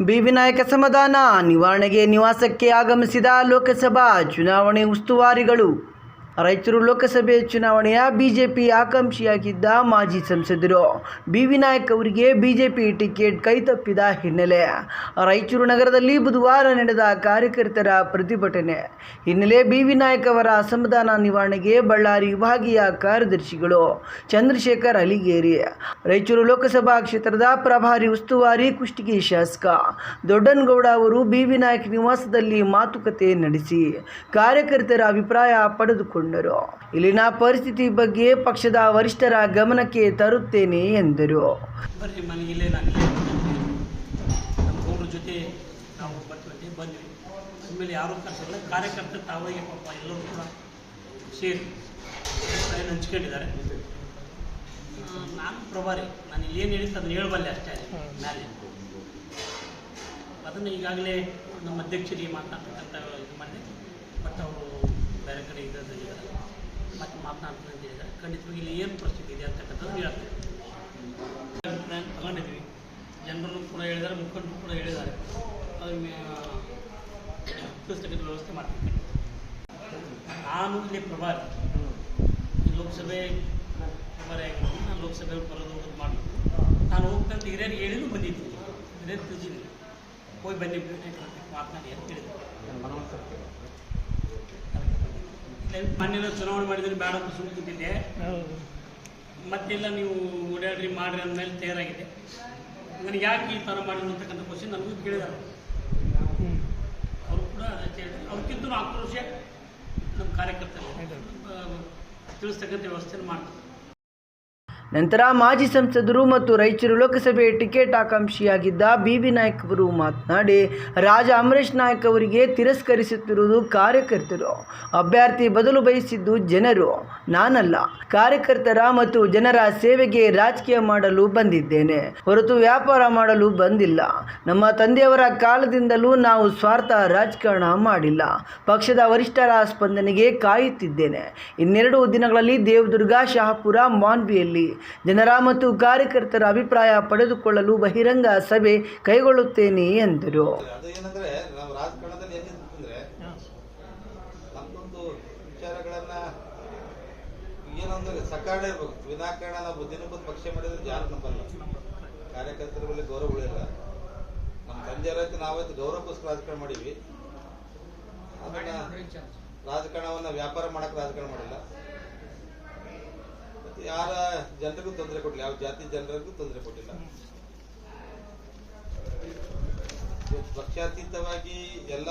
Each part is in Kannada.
ಬಿ ವಿನಾಯಕ ಸಮಾಧಾನ ನಿವಾರಣೆಗೆ ನಿವಾಸಕ್ಕೆ ಆಗಮಿಸಿದ ಲೋಕಸಭಾ ಚುನಾವಣೆ ಉಸ್ತುವಾರಿಗಳು ರಾಯಚೂರು ಲೋಕಸಭೆ ಚುನಾವಣೆಯ ಬಿಜೆಪಿ ಆಕಾಂಕ್ಷಿಯಾಗಿದ್ದ ಮಾಜಿ ಸಂಸದರು. ಬಿ. ವಿನಾಯಕ್ ಅವರಿಗೆ ಬಿಜೆಪಿ ಟಿಕೆಟ್ ಕೈತಪ್ಪಿದ ಹಿನ್ನೆಲೆ ರಾಯಚೂರು ನಗರದಲ್ಲಿ ಬುಧವಾರ ನಡೆದ ಕಾರ್ಯಕರ್ತರ ಪ್ರತಿಭಟನೆ. ಹಿನ್ನೆಲೆ ಬಿ. ವಿನಾಯಕ್ ಅವರ ಅಸಮಾಧಾನ ನಿವಾರಣೆಗೆ ಬಳ್ಳಾರಿ ವಿಭಾಗೀಯ ಕಾರ್ಯದರ್ಶಿಗಳು ಚಂದ್ರಶೇಖರ್ ಅಲಿಗೇರಿ, ರಾಯಚೂರು ಲೋಕಸಭಾ ಕ್ಷೇತ್ರದ ಪ್ರಭಾರಿ ಉಸ್ತುವಾರಿ ಕುಷ್ಟಗಿ ಶಾಸಕ ದೊಡ್ಡನಗೌಡ ಅವರು ಬಿ. ವಿನಾಯಕ್ ನಿವಾಸದಲ್ಲಿ ಮಾತುಕತೆ ನಡೆಸಿ ಕಾರ್ಯಕರ್ತರ ಅಭಿಪ್ರಾಯ ಪಡೆದುಕೊಂಡರು ಇಲ್ಲಿನ ಪರಿಸ್ಥಿತಿ ಬಗ್ಗೆ ಪಕ್ಷದ ವರಿಷ್ಠರ ಗಮನಕ್ಕೆ ತರುತ್ತೇನೆ ಎಂದರು. ಇಲ್ಲೇ ಇಲ್ಲೇ ಗೌಡ್ರ ಜೊತೆ ನಾವು ಬರ್ತೀವಿ ಬಂದ್ವಿ. ಆಮೇಲೆ ಯಾರೂ ಕರ್ಸಿಲ್ಲ. ಕಾರ್ಯಕರ್ತರು ತಾವಾಗಿ ಪಾಪ ಎಲ್ಲರೂ ಕೂಡ ಸೇರಿ ಹಂಚ್ಕೊಂಡಿದ್ದಾರೆ. ನಾನು ಪ್ರಭಾರಿ. ನಾನು ಏನು ಹೇಳಿದ್ದು ಅದನ್ನ ಹೇಳಬಲ್ಲೆ ಅಷ್ಟೇ ಮ್ಯಾಲೆ. ಅದನ್ನು ಈಗಾಗಲೇ ನಮ್ಮ ಅಧ್ಯಕ್ಷರಿಗೆ ಮಾತನಾಡ್ತಕ್ಕಂಥ ಇದು ಮಾಡಿದೆ. ಬಟ್ ಅವರು ಬೇರೆ ಕಡೆ ಇದ್ದಾರೆ ಮತ್ತೆ ಮಾತನಾಡ್ತೀನಿ ಅಂತ ಹೇಳಿದ್ದಾರೆ ಖಂಡಿತವಾಗಿ ಇಲ್ಲಿ ಏನು ಪರಿಸ್ಥಿತಿ ಇದೆ ಅಂತಕ್ಕಂಥದ್ದು ಹೇಳ್ತಾರೆ ತಗೊಂಡಿದ್ವಿ ಜನರು ಕೂಡ ಹೇಳಿದ್ದಾರೆ, ಮುಖಂಡರು ಕೂಡ ಹೇಳಿದ್ದಾರೆ. ಅದನ್ನ ತಿಳಿಸ್ತಕ್ಕಂಥ ವ್ಯವಸ್ಥೆ ಮಾಡ್ತೀನಿ ನಾನು ಇಲ್ಲಿ ಪ್ರಭಾರಿ. ಲೋಕಸಭೆ ಪ್ರಭಾರಿ ಆಗಿದ್ದೀನಿ ನಾನು ಲೋಕಸಭೆ ಬರೋದು ಹೋಗೋದು ಮಾಡಬೇಕು. ನಾನು ಹೋಗ್ತಂತ ಹಿರಿಯರಿಗೆ ಹೇಳಿದ್ರು ಬಂದಿದ್ದೀನಿ ಹಿರಿಯರು ತಿಳಿಸಿದ್ದೀನಿ ಹೋಗಿ ಬನ್ನಿ ಮಾತನಾಡಿ ಅಂತ ಹೇಳಿದ್ರು. ಮೊನ್ನೆ ಚುನಾವಣೆ ಮಾಡಿದ್ರೆ ಬೇಡ ಅಂತ ಸುಮ್ಮನೆ ಕೂತಿದ್ದೆ. ಮತ್ತೆಲ್ಲ ನೀವು ಓಡಾಡ್ರಿ ಮಾಡ್ರಿ ಅಂದಮೇಲೆ ತಯಾರಾಗಿದೆ. ನನಗೆ ಯಾಕೆ ಈ ಥರ ಮಾಡಿದ್ರು ಅಂತಕ್ಕಂಥ ಕ್ವಶನ್ ನನಗೂ ಕೇಳಿದಾರೆ ಅವರು. ಕೂಡ ಅವ್ರಿಗಿಂತ ಆಕ್ರೋಶ ನಮ್ಮ ಕಾರ್ಯಕರ್ತರು. ತಿಳಿಸ್ತಕ್ಕಂಥ ವ್ಯವಸ್ಥೆ ಮಾಡ್ತಾರೆ ನಂತರ ಮಾಜಿ ಸಂಸದರು ಮತ್ತು ರಾಯಚೂರು ಲೋಕಸಭೆ ಟಿಕೆಟ್ ಆಕಾಂಕ್ಷಿಯಾಗಿದ್ದ ಬಿ ಬಿ ನಾಯಕ್ ಅವರು ಮಾತನಾಡಿ, ರಾಜ ಅಮರೇಶ್ ನಾಯಕ್ ಅವರಿಗೆ ತಿರಸ್ಕರಿಸುತ್ತಿರುವುದು ಕಾರ್ಯಕರ್ತರು. ಅಭ್ಯರ್ಥಿ ಬದಲು ಬಯಸಿದ್ದು ಜನರು, ನಾನಲ್ಲ. ಕಾರ್ಯಕರ್ತರ ಮತ್ತು ಜನರ ಸೇವೆಗೆ ರಾಜಕೀಯ ಮಾಡಲು ಬಂದಿದ್ದೇನೆ. ಹೊರತು ವ್ಯಾಪಾರ ಮಾಡಲು ಬಂದಿಲ್ಲ. ನಮ್ಮ ತಂದೆಯವರ ಕಾಲದಿಂದಲೂ ನಾವು ಸ್ವಾರ್ಥ ರಾಜಕಾರಣ ಮಾಡಿಲ್ಲ. ಪಕ್ಷದ ವರಿಷ್ಠರ ಸ್ಪಂದನೆಗೆ ಕಾಯುತ್ತಿದ್ದೇನೆ. ಇನ್ನೆರಡು ದಿನಗಳಲ್ಲಿ ದೇವದುರ್ಗ, ಶಹಾಪುರ, ಮಾನ್ವಿಯಲ್ಲಿ ಜನರ ಮತ್ತು ಕಾರ್ಯಕರ್ತರ ಅಭಿಪ್ರಾಯ ಪಡೆದುಕೊಳ್ಳಲು ಬಹಿರಂಗ ಸಭೆ ಕೈಗೊಳ್ಳುತ್ತೇನೆ ಎಂದರು. ಏನಂದ್ರೆ ಸಕಾರಣ ಇರಬೇಕು. ವಿನಾಕಾರಣ ನಾವು ದಿನಕ್ಕೊಂದು ಪಕ್ಷ ಮಾಡಿದ್ರೆ ಯಾರು ನಂಬಲ್ಲ. ಕಾರ್ಯಕರ್ತರ ಮೇಲೆ ಗೌರವ ಉಳಿಯಲ್ಲ. ನಮ್ಮ ತಂದೆಯವರೈತೆ ನಾವೈತೆ ಗೌರವಕ್ಕೋಸ್ಕರ ರಾಜಕಾರಣ ಮಾಡೀವಿ ಅದನ್ನ ರಾಜಕಾರಣವನ್ನ ವ್ಯಾಪಾರ ಮಾಡಕ್ ರಾಜಕಾರಣ ಮಾಡಿಲ್ಲ. ಯಾರ ಜನರಿಗೂ ತೊಂದರೆ ಕೊಡಲಿಲ್ಲ ಯಾವ ಜಾತಿ ಜನರಿಗೂ ತೊಂದರೆ ಕೊಟ್ಟಿಲ್ಲ. ಪಕ್ಷಾತೀತವಾಗಿ ಎಲ್ಲ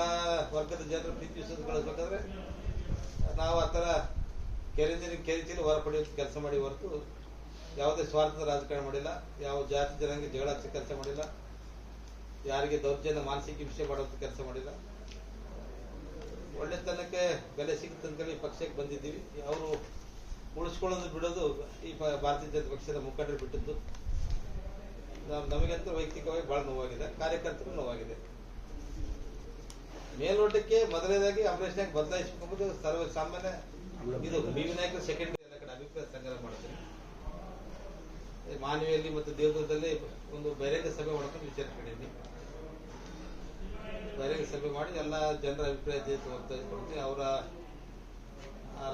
ವರ್ಗದ ಜನರು ಪ್ರೀತಿ ಗಳಿಸ್ಬೇಕಾದ್ರೆ ನಾವು ಆ ಥರ ಕೆರೆ ನೀರಿಗೆ ಕೆರೆ ಚೀಲ ಹೊರ ಪಡೆಯುವ ಕೆಲಸ ಮಾಡಿ ಹೊರತು ಯಾವುದೇ ಸ್ವಾರ್ಥದ ರಾಜಕಾರಣ ಮಾಡಿಲ್ಲ, ಯಾವ ಜಾತಿ ಜನಾಂಗ ಜಗಳ ಹಚ್ಚ ಕೆಲಸ ಮಾಡಿಲ್ಲ, ಯಾರಿಗೆ ದೌರ್ಜನ್ಯ ಮಾನಸಿಕ ಹಿಂಸೆ ಮಾಡುವಂತ ಕೆಲಸ ಮಾಡಿಲ್ಲ. ಒಳ್ಳೆತನಕ್ಕೆ ಬೆಲೆ ಸಿಗುತ್ತಂತೇಳಿ ಪಕ್ಷಕ್ಕೆ ಬಂದಿದ್ದೀವಿ. ಅವರು ಉಳಿಸ್ಕೊಳ್ಳೋದು ಬಿಡೋದು ಈ ಭಾರತೀಯ ಜನತಾ ಪಕ್ಷದ ಮುಖಂಡರು ಬಿಟ್ಟಿದ್ದು. ನಮ್- ನಮಗಂತೂ ವೈಯಕ್ತಿಕವಾಗಿ ಬಹಳ ನೋವಾಗಿದೆ ಕಾರ್ಯಕರ್ತರು ನೋವಾಗಿದೆ. ಮೇಲ್ನೋಟಕ್ಕೆ ಮೊದಲನೇದಾಗಿ ಅಂಬರೀಷ್ ನಾಯಕ್ ಬದಲಾಯಿಸಬಹುದು ಸರ್ವ ಸಾಮಾನ್ಯ ಇದು ಬಿ ವಿನಾಯಕ ಸೆಕೆಂಡ್ ಕಡೆ ಅಭಿಪ್ರಾಯ ಸಂಗ್ರಹ ಮಾಡ್ತಾರೆ ಮಾನವಿಯಲ್ಲಿ ಮತ್ತು ದೇವದುರ್ಗದಲ್ಲಿ ಒಂದು ಬಹಿರಂಗ ಸಭೆ ಮಾಡ್ಕೊಂಡು ವಿಚಾರ ಕಡಿಮೆ ಬಹಿರಂಗ ಸಭೆ ಮಾಡಿ ಎಲ್ಲ ಜನರ ಅಭಿಪ್ರಾಯ ಅವರ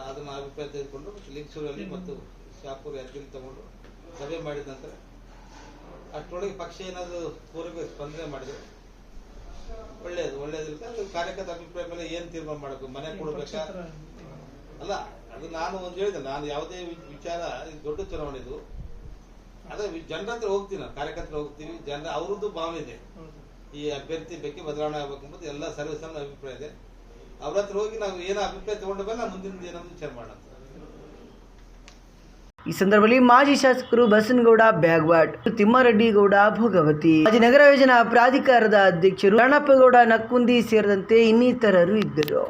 ಅದನ್ನ ಅಭಿಪ್ರಾಯ ತೆಗೆದುಕೊಂಡು ಲಿಂಗಸೂರಲ್ಲಿ ಮತ್ತು ಶಾಪುರ ಯಾದಗಿರಿ ತಗೊಂಡು ಸಭೆ ಮಾಡಿದ ನಂತರ ಅಷ್ಟರೊಳಗೆ ಪಕ್ಷ ಏನಾದ್ರು ಪೂರ್ವ ಸ್ಪಂದನೆ ಮಾಡಿದ್ರು ಒಳ್ಳೇದು ಒಳ್ಳೇದಿರುತ್ತೆ ಅದು ಕಾರ್ಯಕರ್ತ ಅಭಿಪ್ರಾಯ ಮೇಲೆ ಏನ್ ತೀರ್ಮಾನ ಮಾಡಬೇಕು? ಮನೆ ಕೊಡಬೇಕಾ? ಅಲ್ಲ ಅದು ನಾನು ಒಂದು ಹೇಳಿದೆ ನಾನು ಯಾವುದೇ ವಿಚಾರ ದೊಡ್ಡ ಚುನಾವಣೆ ಇದು. ಅದೇ ಜನರ ಹತ್ರ ಹೋಗ್ತೀನಿ ನಾನು ಕಾರ್ಯಕರ್ತರು ಹೋಗ್ತೀವಿ ಜನರ ಅವ್ರದ್ದು ಭಾವನೆ ಇದೆ. ಈ ಅಭ್ಯರ್ಥಿ ಬಗ್ಗೆ ಬದಲಾವಣೆ ಆಗ್ಬೇಕು ಎಂಬುದು ಎಲ್ಲ ಸರ್ವಿಸ್ ಅಭಿಪ್ರಾಯ ಇದೆ. ಅವ್ರ ಹತ್ರ ಹೋಗಿ ನಾವು ಏನೋ ಅಭಿಪ್ರಾಯ ತಗೊಂಡ ಮೇಲೆ ಮುಂದಿನ ಏನೋ ವಿಚಾರ ಮಾಡೋಣ. ಈ ಸಂದರ್ಭದಲ್ಲಿ ಮಾಜಿ ಶಾಸಕರು ಬಸನಗೌಡ, ಬ್ಯಾಗ್ವಾಡ್, ತಿಮ್ಮಾರೆಡ್ಡಿಗೌಡ, ಭೋಗವತಿ, ಮಾಜಿ ನಗರ ಯೋಜನಾ ಪ್ರಾಧಿಕಾರದ ಅಧ್ಯಕ್ಷರು ರಣಪ್ಪಗೌಡ, ನಕ್ಕುಂದಿ ಸೇರಿದಂತೆ ಇನ್ನಿತರರು ಇದ್ದರು.